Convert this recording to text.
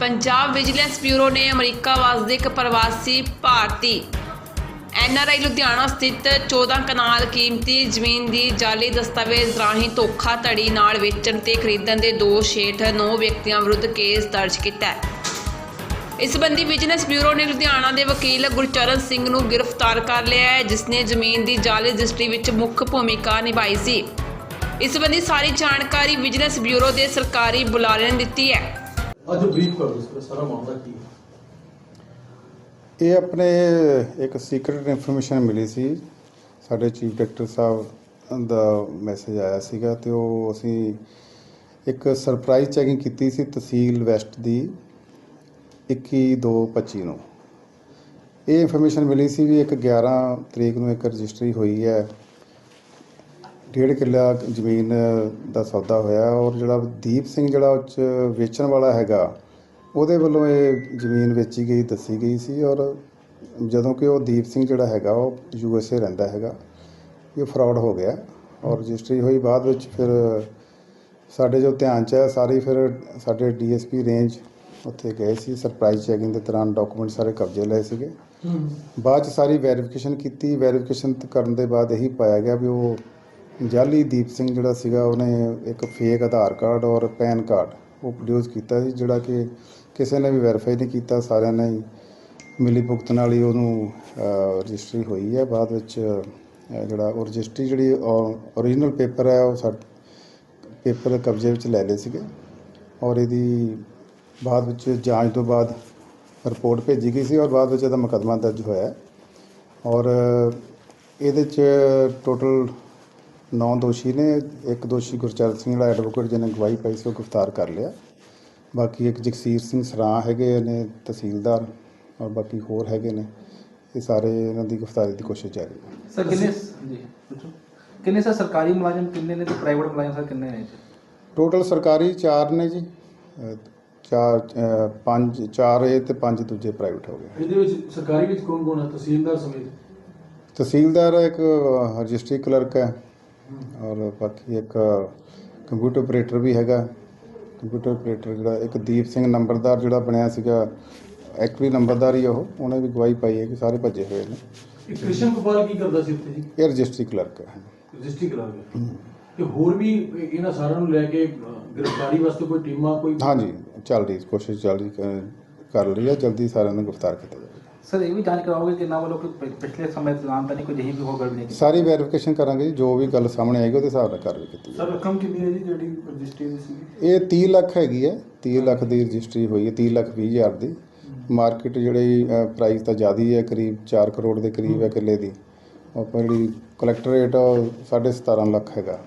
Punjab vigilance bureau ਨੇ America ਵਸਦੇ ਇੱਕ ਪ੍ਰਵਾਸੀ ਭਾਰਤੀ ਐਨਆਰਆਈ ਲੁਧਿਆਣਾ ਸਥਿਤ 14 ਕਨਾਲ ਕੀਮਤੀ ਜ਼ਮੀਨ ਦੀ ਜਾਲੀ ਦਸਤਾਵੇਜ਼ ਰਾਹੀਂ ਧੋਖਾਧੜੀ ਨਾਲ ਵੇਚਣ ਤੇ ਖਰੀਦਣ ਦੇ ਦੋਸ਼ ਹੇਠ 9 ਵਿਅਕਤੀਆਂ ਵਿਰੁੱਧ ਕੇਸ ਦਰਜ ਕੀਤਾ ਹੈ। ਇਸ ਸੰਬੰਧੀ ਵਿਜੀਲੈਂਸ ਬਿਊਰੋ ਨੇ ਲੁਧਿਆਣਾ ਦੇ ਵਕੀਲ ਗੁਰਚਰਨ ਸਿੰਘ ਨੂੰ ਗ੍ਰਿਫਤਾਰ ਕਰ ਲਿਆ ਹੈ, ਜਿਸ ਨੇ ਜ਼ਮੀਨ ਦੀ ਜਾਲੀ ਰਜਿਸਟਰੀ ਵਿੱਚ ਮੁੱਖ ਭੂਮਿਕਾ ਨਿਭਾਈ ਸੀ। ਇਸ ਸੰਬੰਧੀ ਸਾਰੀ ਜਾਣਕਾਰੀ ਵਿਜੀਲੈਂਸ ਬਿਊਰੋ ਦੇ ਸਰਕਾਰੀ ਬੁਲਾਰੇ ਨੇ ਦਿੱਤੀ ਹੈ। ਅੱਜ ਬਰੀਫ ਕਰ ਦਿਓ ਸਰ ਸਾਰਾ ਮਾਮਲਾ ਕੀ ਹੈ? ਇਹ ਆਪਣੇ ਇੱਕ ਸੀਕ੍ਰੀਟ ਇਨਫੋਰਮੇਸ਼ਨ ਮਿਲੀ ਸੀ। ਸਾਡੇ ਚੀਫ ਡਾਇਰੈਕਟਰ ਸਾਹਿਬ ਦਾ ਮੈਸੇਜ ਆਇਆ ਸੀਗਾ ਤੇ ਉਹ ਅਸੀਂ ਇੱਕ ਸਰਪ੍ਰਾਈਜ਼ ਚੈਕਿੰਗ ਕੀਤੀ ਸੀ ਤਹਿਸੀਲ ਵੈਸਟ ਦੀ 21/2/25 ਨੂੰ। ਇਹ ਇਨਫੋਰਮੇਸ਼ਨ ਮਿਲੀ ਸੀ ਵੀ ਇੱਕ 11 ਤਰੀਕ ਨੂੰ ਇੱਕ ਰਜਿਸਟਰੀ ਹੋਈ ਹੈ। ਡੇਢ ਕਿੱਲਾ ਜ਼ਮੀਨ ਦਾ ਸੌਦਾ ਹੋਇਆ ਔਰ ਜਿਹੜਾ ਦੀਪ ਸਿੰਘ ਜਿਹੜਾ ਉਹ 'ਚ ਵੇਚਣ ਵਾਲਾ ਹੈਗਾ ਉਹਦੇ ਵੱਲੋਂ ਇਹ ਜ਼ਮੀਨ ਵੇਚੀ ਗਈ ਦੱਸੀ ਗਈ ਸੀ ਔਰ ਜਦੋਂ ਕਿ ਉਹ ਦੀਪ ਸਿੰਘ ਜਿਹੜਾ ਹੈਗਾ ਉਹ ਯੂ ਐਸ ਏ ਰਹਿੰਦਾ ਹੈਗਾ ਇਹ ਫਰਾਡ ਹੋ ਗਿਆ ਔਰ ਰਜਿਸਟਰੀ ਹੋਈ ਬਾਅਦ ਵਿੱਚ ਫਿਰ ਸਾਡੇ ਜੋ ਧਿਆਨ ਚ ਹੈ ਸਾਰੀ ਫਿਰ ਸਾਡੇ ਡੀਐਸਪੀ ਰੇਂਜ ਉੱਥੇ ਗਏ ਸੀ ਸਰਪ੍ਰਾਈਜ਼ ਚੈਕਿੰਗ ਦੇ ਦੌਰਾਨ ਡਾਕੂਮੈਂਟ ਸਾਰੇ ਕਬਜ਼ੇ ਲਏ ਸੀਗੇ। ਬਾਅਦ ਚ ਸਾਰੀ ਵੈਰੀਫਿਕੇਸ਼ਨ ਕੀਤੀ ਵੈਰੀਫਿਕੇਸ਼ਨ ਕਰਨ ਦੇ ਬਾਅਦ ਇਹੀ ਪਾਇਆ ਗਿਆ ਵੀ ਉਹ ਜਾਲੀ ਦੀਪ ਸਿੰਘ ਜਿਹੜਾ ਸੀਗਾ, ਉਹਨੇ ਇੱਕ ਫੇਕ ਆਧਾਰ ਕਾਰਡ ਔਰ ਪੈਨ ਕਾਰਡ ਉਹ ਪ੍ਰੋਡਿਊਸ ਕੀਤਾ ਸੀ, ਜਿਹੜਾ ਕਿ ਕਿਸੇ ਨੇ ਵੀ ਵੈਰੀਫਾਈ ਨਹੀਂ ਕੀਤਾ, ਸਾਰਿਆਂ ਨੇ ਹੀ ਮਿਲੀ ਭੁਗਤ ਨਾਲ ਹੀ ਉਹਨੂੰ ਰਜਿਸਟਰੀ ਹੋਈ ਹੈ। ਬਾਅਦ ਵਿੱਚ ਜਿਹੜਾ ਉਹ ਰਜਿਸਟਰੀ ਜਿਹੜੀ ਓਰੀਜਨਲ ਪੇਪਰ ਹੈ, ਉਹ ਸਾਡੇ ਪੇਪਰ ਕਬਜ਼ੇ ਵਿੱਚ ਲੈ ਲਏ ਸੀਗੇ ਔਰ ਇਹਦੀ ਬਾਅਦ ਵਿੱਚ ਜਾਂਚ ਤੋਂ ਬਾਅਦ ਰਿਪੋਰਟ ਭੇਜੀ ਗਈ ਸੀ ਔਰ ਬਾਅਦ ਵਿੱਚ ਇਹਦਾ ਮੁਕੱਦਮਾ ਦਰਜ ਹੋਇਆ ਔਰ ਇਹਦੇ ਚ ਟੋਟਲ 9 ਦੋਸ਼ੀ ਨੇ ਇੱਕ ਦੋਸ਼ੀ ਗੁਰਚਰਨ ਸਿੰਘ ਜਿਹੜਾ ਐਡਵੋਕੇਟ ਜਿਹਨੇ ਗਵਾਹੀ ਪਾਈ ਸੀ ਉਹ ਗ੍ਰਿਫਤਾਰ ਕਰ ਲਿਆ। ਬਾਕੀ ਇੱਕ ਜਗਸੀਰ ਸਿੰਘ ਸਰਾਂ ਹੈਗੇ ਨੇ ਤਹਿਸੀਲਦਾਰ ਔਰ ਬਾਕੀ ਹੋਰ ਹੈਗੇ ਨੇ। ਇਹ ਸਾਰੇ ਇਹਨਾਂ ਦੀ ਗ੍ਰਿਫਤਾਰੀ ਦੀ ਕੋਸ਼ਿਸ਼ ਜਾਰੀ ਹੈ। ਸਰ ਕਿੰਨੇ ਜੀ ਪੁੱਛੋ। ਕਿੰਨੇ ਸਰ ਸਰਕਾਰੀ ਮੁਲਾਜ਼ਮ ਕਿੰਨੇ ਨੇ ਤੇ ਪ੍ਰਾਈਵੇਟ ਮੁਲਾਜ਼ਮ ਸਰ ਕਿੰਨੇ ਨੇ ਜੀ? ਟੋਟਲ ਸਰਕਾਰੀ 4 ਨੇ ਜੀ। ਚਾਰ ਪੰਜ ਚਾਰ ਇਹ ਤੇ ਪੰਜ ਦੂਜੇ ਪ੍ਰਾਈਵੇਟ ਹੋ ਗਏ। ਇਹਦੇ ਵਿੱਚ ਸਰਕਾਰੀ ਵਿੱਚ ਕੌਣ ਕੌਣ ਹੈ ਤਹਿਸੀਲਦਾਰ ਸਮੇਤ? ਤਹਿਸੀਲਦਾਰ ਇੱਕ ਰਜਿਸਟਰੀ ਕਲਰਕ ਹੈ। ਔਰ ਬਾਕੀ ਇੱਕ ਕੰਪਿਊਟਰ ਆਪਰੇਟਰ ਵੀ ਹੈਗਾ। ਕੰਪਿਊਟਰ ਆਪਰੇਟਰ ਜਿਹੜਾ ਇੱਕ ਦੀਪ ਸਿੰਘ ਨੰਬਰਦਾਰ ਜਿਹੜਾ ਬਣਿਆ ਸੀਗਾ ਐਕਚੁਅਲੀ ਨੰਬਰਦਾਰ ਹੀ ਉਹ ਉਹਨੇ ਵੀ ਗਵਾਹੀ ਪਾਈ ਹੈ ਕਿ ਸਾਰੇ ਭੱਜੇ ਹੋਏ ਨੇ। ਇਹ ਕ੍ਰਿਸ਼ਨ ਗੋਪਾਲ ਕੀ ਕਰਦਾ ਸੀ ਉੱਥੇ ਜੀ? ਇਹ ਰਜਿਸਟਰੀ ਕਲਰਕ ਹੈ। ਰਜਿਸਟਰੀ ਗਿਆ ਤੇ ਹੋਰ ਵੀ ਇਹ- ਇਹਨਾਂ ਸਾਰਿਆਂ ਨੂੰ ਲੈ ਕੇ ਗ੍ਰਿਫਤਾਰੀ ਵਾਸਤੇ ਕੋਈ ਟੀਮਾਂ ਕੋਈ ਹਾਂਜੀ ਚੱਲ ਰਹੀ ਕੋਸ਼ਿਸ਼ ਚੱਲ ਰਹੀ ਕਰ ਲਈ ਹੈ। ਜਲਦੀ ਸਾਰਿਆਂ ਨੂੰ ਗ੍ਰਿਫਤਾਰ ਕੀਤਾ ਜਾਵੇਗਾ ਸਰ ਇਹ ਵੀ ਜਾਂਚ ਕਰਾਓਗੇ ਕਿ ਇਹਨਾਂ ਵੱਲੋਂ ਕੋਈ ਪਿਛਲੇ ਸਮੇਂ ਦੌਰਾਨ ਤਾਂ ਨਹੀਂ ਕੋਈ ਜਿਹੀ ਵੀ ਹੋ ਗੜਬੜੀ ਕੀਤੀ? ਸਾਰੀ ਵੈਰੀਫਿਕੇਸ਼ਨ ਕਰਾਂਗੇ ਜੀ ਜੋ ਵੀ ਗੱਲ ਸਾਹਮਣੇ ਆਏਗੀ ਉਹਦੇ ਹਿਸਾਬ ਨਾਲ ਕਾਰਵਾਈ ਕੀਤੀ ਜਾਵੇਗੀ ਰਕਮ ਕਿੰਨੀ ਹੈ ਜੀ ਜਿਹੜੀ ਰਜਿਸਟਰੀ ਦੀ ਸੀ ਇਹ 30 ਲੱਖ ਹੈਗੀ ਹੈ 30 ਲੱਖ ਦੀ ਰਜਿਸਟਰੀ ਹੋਈ ਹੈ 30 ਲੱਖ 20 ਹਜ਼ਾਰ ਦੀ। ਮਾਰਕੀਟ ਜਿਹੜੀ ਪ੍ਰਾਈਸ ਤਾਂ ਜ਼ਿਆਦਾ ਹੀ ਹੈ ਕਰੀਬ 4 ਕਰੋੜ ਦੇ ਕਰੀਬ ਹੈ ਕਿੱਲੇ ਦੀ। ਔਰ ਜਿਹੜੀ ਕਲੈਕਟਰ ਰੇਟ 17.5 ਲੱਖ ਹੈਗਾ।